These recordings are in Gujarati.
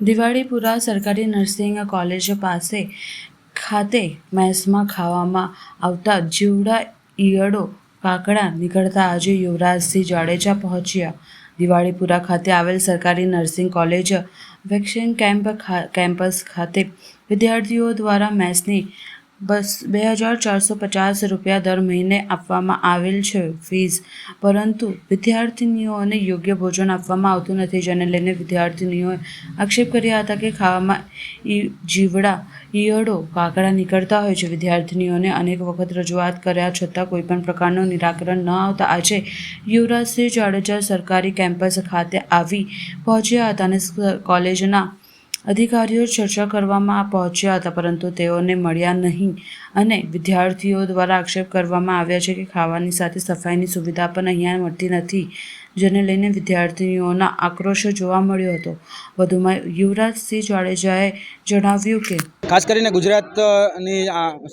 દિવાળીપુરા સરકારી નર્સિંગ કોલેજ પાસે ખાતે મેસમાં ખાવામાં આવતા જીવડા ઈયળો કાકડા નીકળતા આજે યુવરાજસિંહ જાડેજા પહોંચ્યા. દિવાળીપુરા ખાતે આવેલ સરકારી nursing college vaccine camp campus ખાતે વિદ્યાર્થીઓ દ્વારા મેસની બસ બે હજાર ચારસો પચાસ રૂપિયા દર મહિને આપવામાં આવેલ છે ફીસ પરંતુ વિદ્યાર્થિનીઓને યોગ્ય ભોજન આપવામાં આવતું નથી, જેને લઈને વિદ્યાર્થિનીઓએ આક્ષેપ કર્યા હતા કે ખાવામાં ઈ જીવડા, ઈયળો કાકડા નીકળતા હોય છે. વિદ્યાર્થિનીઓને અનેક વખત રજૂઆત કર્યા છતાં કોઈપણ પ્રકારનું નિરાકરણ ન આવતા આજે યુવરાજસિંહ જાડેજા સરકારી કેમ્પસ ખાતે આવી પહોંચ્યા હતા અને કોલેજના અધિકારીઓ ચર્ચા કરવામાં પહોંચ્યા હતા, પરંતુ તેઓને મળ્યા નહીં અને વિદ્યાર્થીઓ દ્વારા આક્ષેપ કરવામાં આવ્યા છે કે ખાવાની સાથે સફાઈની સુવિધા પણ અહીંયા મળતી નથી, જેને લઈને વિદ્યાર્થીઓના આક્રોશ જોવા મળ્યો હતો. વધુમાં યુવરાજસિંહ જાડેજાએ જણાવ્યું કે ખાસ કરીને ગુજરાતની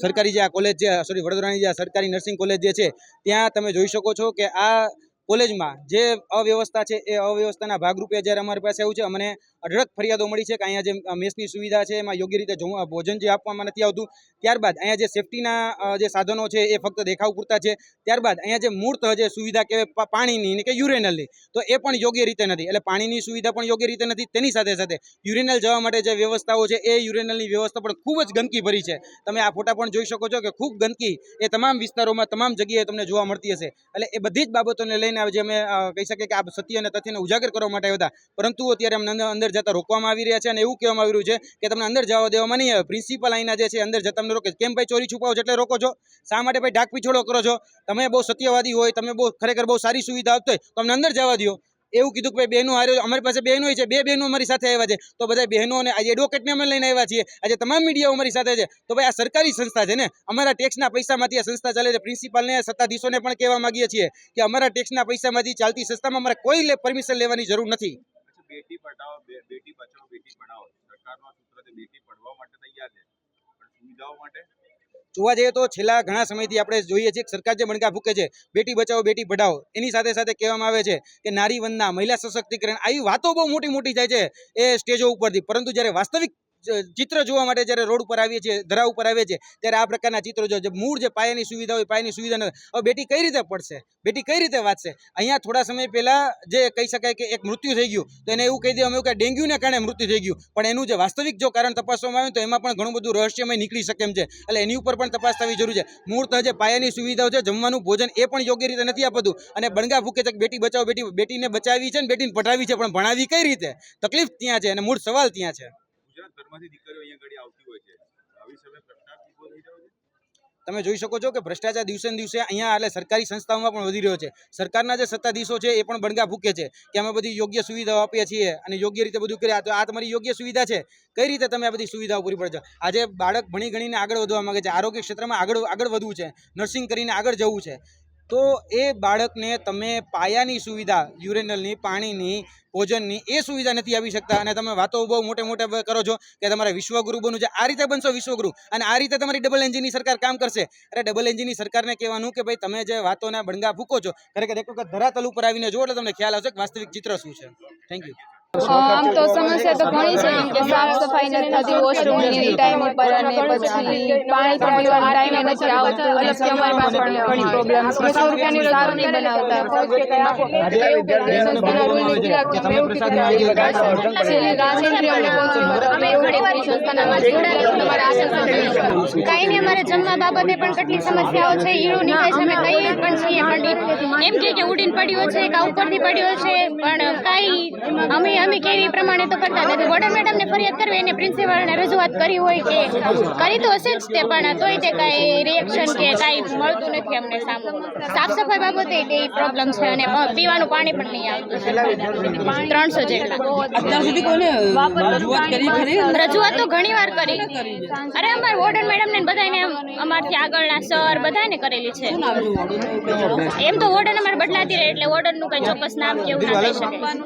સરકારી જે આ કોલેજ છે સોરી વડોદરાની જે સરકારી નર્સિંગ કોલેજ જે છે, ત્યાં તમે જોઈ શકો છો કે આ કોલેજમાં જે અવ્યવસ્થા છે એ અવ્યવસ્થાના ભાગરૂપે જ્યારે અમારી પાસે આવ્યું છે, અમને અઢળક ફરિયાદો મળી છે કે અહીંયા જે મેસની સુવિધા છે, એમાં યોગ્ય રીતે ભોજન જે આપવામાં નથી આવતું, ત્યારબાદ અહીંયા જે સેફટીના જે સાધનો છે એ ફક્ત દેખાવ પૂરતા છે, ત્યારબાદ અહીંયા જે મૂર્ત જે સુવિધા કહેવાય પાણીની કે યુરેનલની, તો એ પણ યોગ્ય રીતે નથી. એટલે પાણીની સુવિધા પણ યોગ્ય રીતે નથી, તેની સાથે સાથે યુરેનલ જવા માટે જે વ્યવસ્થાઓ છે એ યુરેનલની વ્યવસ્થા પણ ખૂબ જ ગંદકી ભરી છે. તમે આ ફોટા પણ જોઈ શકો છો કે ખૂબ ગંદકી એ તમામ વિસ્તારોમાં, તમામ જગ્યાએ તમને જોવા મળતી હશે. એટલે એ બધી જ બાબતોને લઈને આજે અમે કહી શકીએ કે આ સત્ય અને તથ્યને ઉજાગર કરવા માટે આવ્યા હતા. પરંતુ અત્યારે અમને અંદર- જતા રોકવામાં આવી રહ્યા છે અને એવું કહેવામાં આવી રહ્યું છે કે તમને અંદર જવા દેવામાં નહીં આવે પ્રિન્સિપલ અહીંના જે છે અંદર જતા અમને રોકે. કેમ ભાઈ ચોરી છુપાવો એટલે રોકો છો? શા માટે ભાઈ ઢાક પીછોડો કરો છો? તમે બહુ સત્યવાદી હોય, તમે બહુ, ખરેખર બહુ સારી સુવિધા આપતો હોય, તો અમને અંદર જવા દો એવું કીધું કે ભાઈ બહેનો હારે અમારી પાસે બહેનો છે, બે બહેનો અમારી સાથે આવ્યા છે. તો બધા બહેનો અને આજે એડવોકેટને અમે લઈને આવ્યા છીએ. આજે તમામ મીડિયાઓ અમારી સાથે છે. તો ભાઈ આ સરકારી સંસ્થા છે ને, અમારા ટેક્સના પૈસામાંથી આ સંસ્થા ચાલે છે. પ્રિન્સિપાલને સત્તાધીશોને પણ કહેવા માંગીએ છીએ કે અમારા ટેક્સના પૈસામાંથી ચાલતી સંસ્થામાં અમારે કોઈ પરમિશન લેવાની જરૂર નથી. બેટી પઢાઓ બેટી બચાવો, બેટી પઢાઓ. સરકારનો સૂત્રથી બેટી પઢવા માટે તૈયાર છે. જોવા જઈએ તો છેલ્લા ઘણા સમયથી આપણે જોઈએ છીએ સરકાર જે મણકા ફૂકે છે, બેટી બચાવો, બેટી પઢાઓ, એની સાથે સાથે કહેવામાં આવે છે કે નારી વંદના, મહિલા સશક્તિકરણ, આવી વાતો બહુ મોટી મોટી થાય છે એ સ્ટેજો ઉપરથી. પરંતુ જ્યારે વાસ્તવિક ચિત્ર જોવા માટે જ્યારે રોડ ઉપર આવીએ છીએ, ધરા ઉપર આવીએ છીએ, ત્યારે આ પ્રકારના ચિત્રો જો મૂળ જે પાયાની સુવિધા હોય, પાયાની સુવિધા નથી હવે બેટી કઈ રીતે પડશે? બેટી કઈ રીતે વાંચશે? અહીંયા થોડા સમય પહેલાં જે કહી શકાય કે એક મૃત્યુ થઈ ગયું, તો એને એવું કહી દેવામાં આવ્યું કે ડેન્ગ્યુને કારણે મૃત્યુ થઈ ગયું. પણ એનું જે વાસ્તવિક જો કારણ તપાસવામાં આવે તો એમાં પણ ઘણું બધું રહસ્યમય નીકળી શકે એમ છે. એટલે એની ઉપર પણ તપાસ થવી જરૂરી છે. મૂળ જે પાયાની સુવિધાઓ છે, જમવાનું, ભોજન, એ પણ યોગ્ય રીતે નથી આપતું. અને બણગા ભૂકે છે બેટી બચાવો, બેટી, બેટીને બચાવી છે ને બેટીને પઢાવી છે, પણ ભણાવી કઈ રીતે? તકલીફ ત્યાં છે અને મૂળ સવાલ ત્યાં છે. ગુજરાત ભરમાંથી દીકરીઓ અહીંયા ઘડી આવતી હોય છે. આવી સમય પ્રશ્નાર્થ ઊભો થઈ રહ્યો છે. તમે જોઈ શકો છો કે ભ્રષ્ટાચાર દિવસે દિવસે અહીંયા એટલે સરકારી સંસ્થાઓમાં પણ વધી રહ્યો છે. સરકારના જે સત્તાધીશો છે એ પણ બણગા ભૂકે છે કે અમે બધી યોગ્ય સુવિધાઓ આપીએ છીએ અને યોગ્ય રીતે બધું કર્યા. તો આ તમારી યોગ્ય સુવિધા છે? કઈ રીતે તમે આ બધી સુવિધાઓ પૂરી પડે છે? આજે બાળક ભણી ગણીને આગળ વધવા માંગે છે. આરોગ્ય ક્ષેત્રમાં આગળ આગળ વધવું છે. નર્સિંગ કરીને આગળ જવું છે. તો એ બાળકને તમે પાયાની સુવિધા યુરેનલની પાણીની, ભોજનની, એ સુવિધા નથી આપી શકતા. અને તમે વાતો બહુ મોટે મોટે કરો છો કે તમારે વિશ્વગુરુ બનવું છે. આ રીતે બનશો વિશ્વગુરુ. અને આ રીતે તમારી ડબલ એન્જિનની સરકાર કામ કરશે. અરે ડબલ એન્જિનની સરકારને કહેવાનું કે ભાઈ તમે જે વાતોના બણગા ફૂકો છો, ખરેખર એક વખત ધરાતલ ઉપર આવીને જુઓ એટલે તમને ખ્યાલ આવશે કે વાસ્તવિક ચિત્ર શું છે. થેન્ક યુ આમ તો સમસ્યા તો ઘણી છે કે સાફ સફાઈ નથી થતી વોશરૂમની ટાઈમ ઉપર અને પછી પાણી પણ પીવાનો ટાઈમે નથી આવતું અને સમય પાસે ઘણી પ્રોબ્લેમ છે. સો રૂપિયાની રસોઈ નહીં બનાવતા. કાંઈ નહીં અમારે જમવા બાબતે પણ કેટલી સમસ્યાઓ છે ઈળું નીકળે છે અમે કહીએ પણ છીએ એમ કે ઉડીને પડ્યો છે કા ઉપરથી પડ્યો છે પણ કાંઈ અમે અમે કેવી પ્રમાણે તો કરતા નથી. મેડમ મેડમને ફરિયાદ કરવી એને પ્રિન્સિપાલને રજૂઆત કરી હોય કે કરી તો હશે જ તે પણ તોય તે કાંઈ રિએક્શન કે કાંઈ મળતું નથી અમને સામું. સાફ સફાઈ બાબતે તે પ્રોબ્લેમ છે અને પીવાનું પાણી પણ નહીં આવતું ત્રણસો જેટલા. રજૂઆત તો ઘણી વાર કરી. અરે અમારે વોર્ડન મેડમ ને બધાને અમારથી આગળના સર બધાને કરેલી છે? એમ તો વોર્ડન અમારે બદલાતી રહે એટલે વોર્ડનનું કઈ ચોક્કસ નામ કેવું ના થઈ શકે.